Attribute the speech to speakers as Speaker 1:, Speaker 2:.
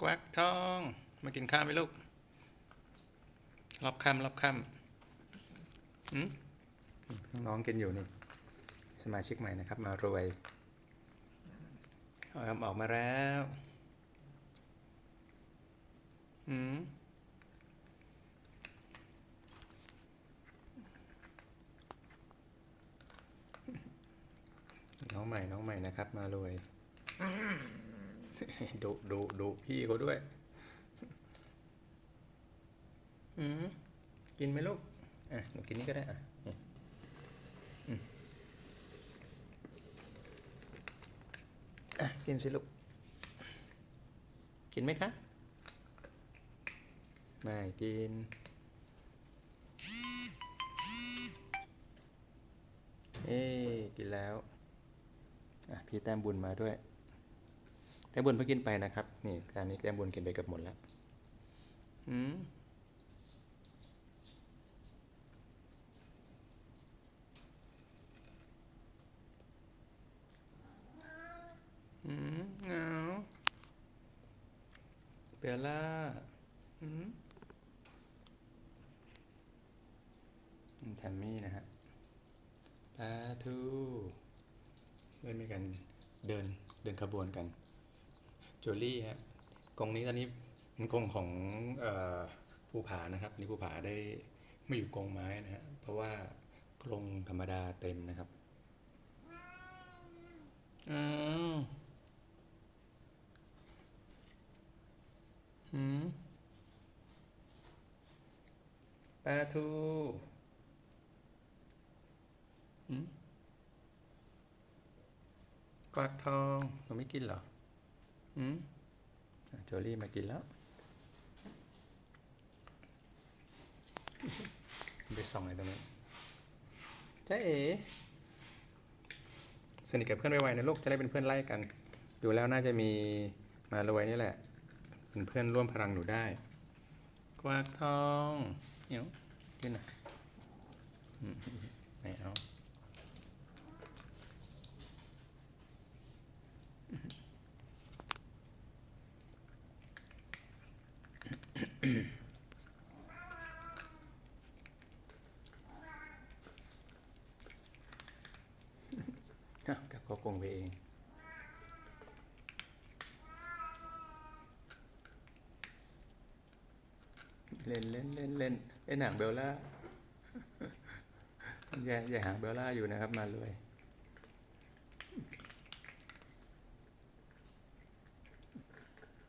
Speaker 1: กวักทอง มากินข้าวไหมลูก รอบค่ำรอบค่ำอืมน้องๆกินอยู่นี่ สมาชิกใหม่นะครับ มารวยเอาครับออกมาแล้วอืมน้องใหม่น้องใหม่นะครับ มารวย ดุดุดุพี่เขาด้วย อืมกินไหมลูก อะหนูกินนี่ก็ได้อะอืมอืมอะกินสิลูก กินไหมคะ ไม่กิน เอ๊ะกินแล้ว อะ พี่แต้มบุญมาด้วย แต้มบุญเพิ่งกินไปนะครับนี่การนี้แต้มบุญกินไปเกือบหมดแล้วอืมอืมเหงาเบลล่าอืมอืมแทมมี่นะฮะปลาทูเล่นด้วยกันเดินเดินขบวนกัน จูลี่ฮะกรงนี้ตอนนี้เป็นกรงของออภูผานะครับนี่ภูผาได้ไม่อยู่กรงไม้นะฮะเพราะว่ากรงธรรมดาเต็มนะครับอ้าวหืมปลาทูหืมกวาดทองเราไม่กินเหรอ หืมโจลี่มากินแล้วไปส่องอะไรตรงนี้นจ้าเอ๋สนิทกับเพื่อนไวๆนะลูกจะได้เป็นเพื่อนไล่กัน ดูแล้วน่าจะมีมารวยนี่แหละ เป็นเพื่อนร่วมพลังหนูได้ กวากทองเดี๋ยวขึ้นหน่อยอืมไม่เอา กับเขากงไปเองเล่นเล่นเล่นเล่นเล่นหางเบลล่าอย่าอย่าหางเบลล่าอยู่นะครับมาเลย